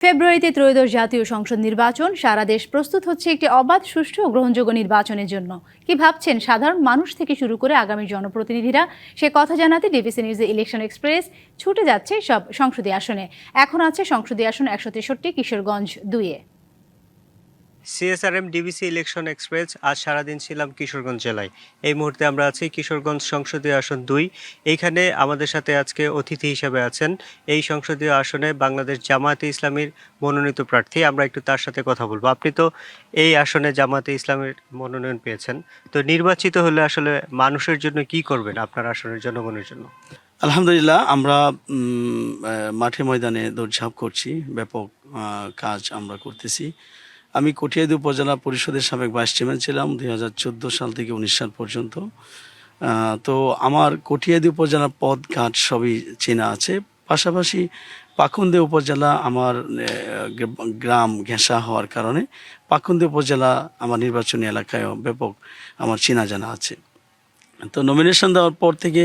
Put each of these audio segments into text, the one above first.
ফেব্রুয়ারিতে ত্রয়োদশ জাতীয় সংসদ নির্বাচন। সারা দেশ প্রস্তুত হচ্ছে একটি অবাধ, সুষ্ঠু ও গ্রহণযোগ্য নির্বাচনের জন্য। কি ভাবছেন সাধারণ মানুষ থেকে শুরু করে আগামী জনপ্রতিনিধিরা? সে কথা জানাতে ডিবিসি নিউজে ইলেকশন এক্সপ্রেস ছুটে যাচ্ছে সব সংসদীয় আসনে। এখন আছে সংসদীয় আসন একশো তেষট্টি, কিশোরগঞ্জ দুইয়ে। সিএসআরএম ডিবিসি ইলেকশন এক্সপ্রেস আজ সারাদিন ছিলাম কিশোরগঞ্জ জেলায়। এই মুহূর্তে আমরা আছি কিশোরগঞ্জ সংসদীয় আসন দুই। এইখানে আমাদের সাথে আজকে অতিথি হিসেবে আছেন এই সংসদীয় আসনে বাংলাদেশ জামায়াতে ইসলামীর মনোনীত প্রার্থী। আমরা একটু তার সাথে কথা বলব। আপনি তো এই আসনে জামায়াতে ইসলামের মনোনয়ন পেয়েছেন। তো নির্বাচিত হলে আসলে মানুষের জন্য কি করবেন আপনার আসনের জনগণের জন্য? আলহামদুলিল্লাহ, আমরা মাঠে ময়দানে দৌড়ঝাঁপ করছি। ব্যাপক কাজ আমরা করতেছি। আমি কটিয়াদি উপজেলা পরিষদের সাবেক ভাইস চেয়ারম্যান ছিলাম দুই হাজার চোদ্দ সাল থেকে উনিশ সাল পর্যন্ত। তো আমার কটিয়াদি উপজেলার পদ ঘাট সবই চেনা আছে। পাশাপাশি পাকুন্দে উপজেলা আমার গ্রাম ঘেঁষা হওয়ার কারণে পাকুন্দে উপজেলা আমার নির্বাচনী এলাকায়ও ব্যাপক আমার চেনা জানা আছে। তো নমিনেশন দেওয়ার পর থেকে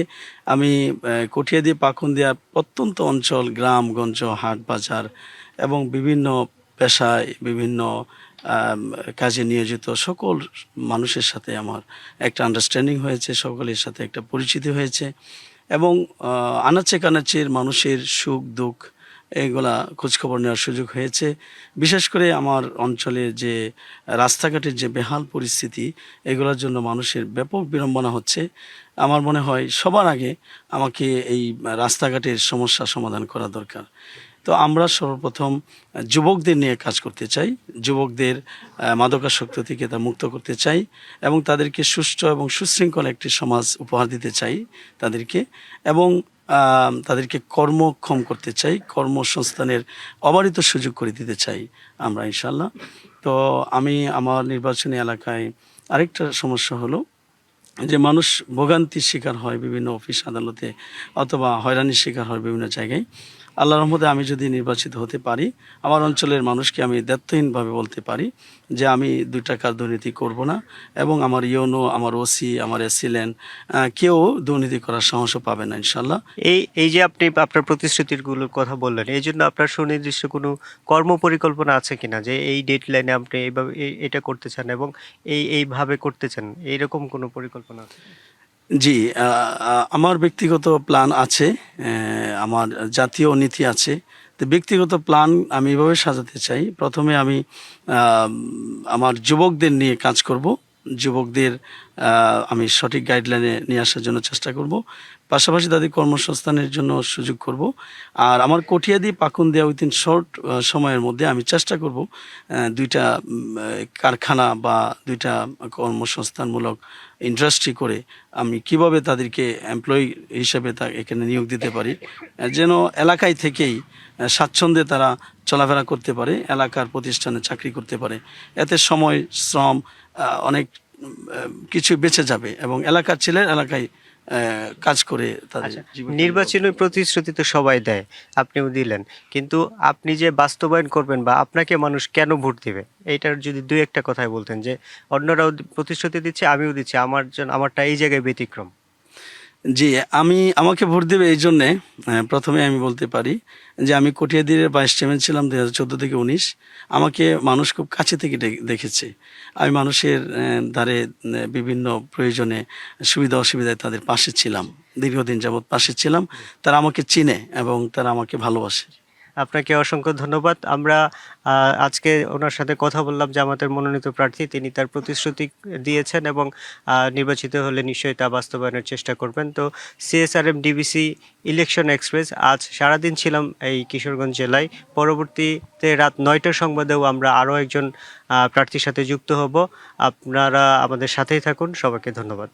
আমি আহ, কঠিয়াদি পাখুন্দিয়া প্রত্যন্ত অঞ্চল গ্রামগঞ্জ হাট বাজার এবং বিভিন্ন পেশায় বিভিন্ন কাজে নিয়োজিত সকল মানুষের সাথে আমার একটা আন্ডারস্ট্যান্ডিং হয়েছে, সকলের সাথে একটা পরিচিতি হয়েছে এবং আনাচে কানাচের মানুষের সুখ, দুঃখ এগুলা খোঁজখবর নেওয়ার সুযোগ হয়েছে। বিশেষ করে আমার অঞ্চলের যে রাস্তাঘাটের যে বেহাল পরিস্থিতি, এগুলোর জন্য মানুষের ব্যাপক বিড়ম্বনা হচ্ছে। আমার মনে হয় সবার আগে আমাকে এই রাস্তাঘাটের সমস্যা সমাধান করা দরকার। তো আমরা সর্বপ্রথম যুবকদের নিয়ে কাজ করতে চাই। যুবকদের মাদকাসক্ত থেকে তা মুক্ত করতে চাই এবং তাদেরকে সুষ্ঠু এবং সুশৃঙ্খল একটি সমাজ উপহার দিতে চাই তাদেরকে এবং তাদেরকে কর্মক্ষম করতে চাই, কর্মসংস্থানের অবারিত সুযোগ করে দিতে চাই আমরা ইনশাল্লাহ তো আমি আমার নির্বাচনী এলাকায় আরেকটা সমস্যা হলো যে মানুষ ভোগান্তির শিকার হয় বিভিন্ন অফিস আদালতে অথবা হয়রানির শিকার হয় বিভিন্ন জায়গায়। আল্লাহ রহমতে আমি যদি নির্বাচিত হতে পারি, আমার অঞ্চলের মানুষকে আমি দায়িত্বহীনভাবে বলতে পারি যে আমি দুই টাকার দুর্নীতি করব না এবং আমার ইউনো আমার ওসি, আমার এসিলেন কেউ দুর্নীতি করার সাহসও পাবে না ইনশাল্লাহ এই এই যে আপনি আপনার প্রতিশ্রুতিগুলোর কথা বললেন, এই জন্য আপনার সুনির্দিষ্ট কোনো কর্ম পরিকল্পনা আছে কিনা যে এই ডেডলাইনে আপনি এইভাবে এটা করতে চান এবং এই, এইভাবে করতে চান এইরকম কোনো পরিকল্পনা আছে? জি আমার ব্যক্তিগত প্ল্যান আছে আমার জাতীয় নীতি আছে। তো ব্যক্তিগত প্ল্যান আমি এভাবে সাজাতে চাই। প্রথমে আমি আমার যুবকদের নিয়ে কাজ করব। যুবকদের আমি সঠিক গাইডলাইনে নিয়ে আসার জন্য চেষ্টা করব। পাশাপাশি তাদের কর্মসংস্থানের জন্য সুযোগ করব। আর আমার কটিয়াদি পাকুন দেওয়া উইথিন শর্ট সময়ের মধ্যে আমি চেষ্টা করব দুইটা কারখানা বা দুইটা কর্মসংস্থানমূলক ইন্ডাস্ট্রি করে আমি কীভাবে তাদেরকে এমপ্লয়ি হিসেবে তা এখানে নিয়োগ দিতে পারি। যেন এলাকায় থেকেই স্বাচ্ছন্দ্যে তারা চলাফেরা করতে পারে এলাকার প্রতিষ্ঠানে চাকরি করতে পারে। এতে সময় শ্রম অনেক কিছু বেঁচে যাবে এবং এলাকার ছেলে এলাকায় কাজ করে তাদের আচ্ছা নির্বাচনী প্রতিশ্রুতি তো সবাই দেয় আপনিও দিলেন। কিন্তু আপনি যে বাস্তবায়ন করবেন বা আপনাকে মানুষ কেন ভোট দিবে? এইটার যদি দুই একটা কথাই বলতেন যে অন্যরাও প্রতিশ্রুতি দিচ্ছে আমিও দিচ্ছি আমার জন্য আমারটা এই জায়গায় ব্যতিক্রম। জি, আমি আমাকে ভোট দেবে এই জন্যে প্রথমে আমি বলতে পারি যে আমি কটিয়াদিরের ভাইস চেয়ারম্যান ছিলাম দু হাজার চোদ্দ থেকে উনিশ। আমাকে মানুষ খুব কাছে থেকে দেখেছে। আমি মানুষের দ্বারে বিভিন্ন প্রয়োজনে সুবিধা অসুবিধায় তাদের পাশে ছিলাম। দীর্ঘদিন যাবৎ পাশে ছিলাম। তারা আমাকে চিনে এবং তারা আমাকে ভালোবাসে। আপনাকে অসংখ্য ধন্যবাদ। আমরা আজকে ওনার সাথে কথা বললাম যে আমাদের মনোনীত প্রার্থী, তিনি তার প্রতিশ্রুতি দিয়েছেন এবং নির্বাচিত হলে নিশ্চয়ই তা বাস্তবায়নের চেষ্টা করবেন। তো সিএসআরএম ডিবিসি ইলেকশন এক্সপ্রেস, আজ সারাদিন ছিলাম এই কিশোরগঞ্জ জেলায়। পরবর্তীতে রাত নয়টার সংবাদেও আমরা আরও একজন প্রার্থীর সাথে যুক্ত হব। আপনারা আমাদের সাথেই থাকুন। সবাইকে ধন্যবাদ।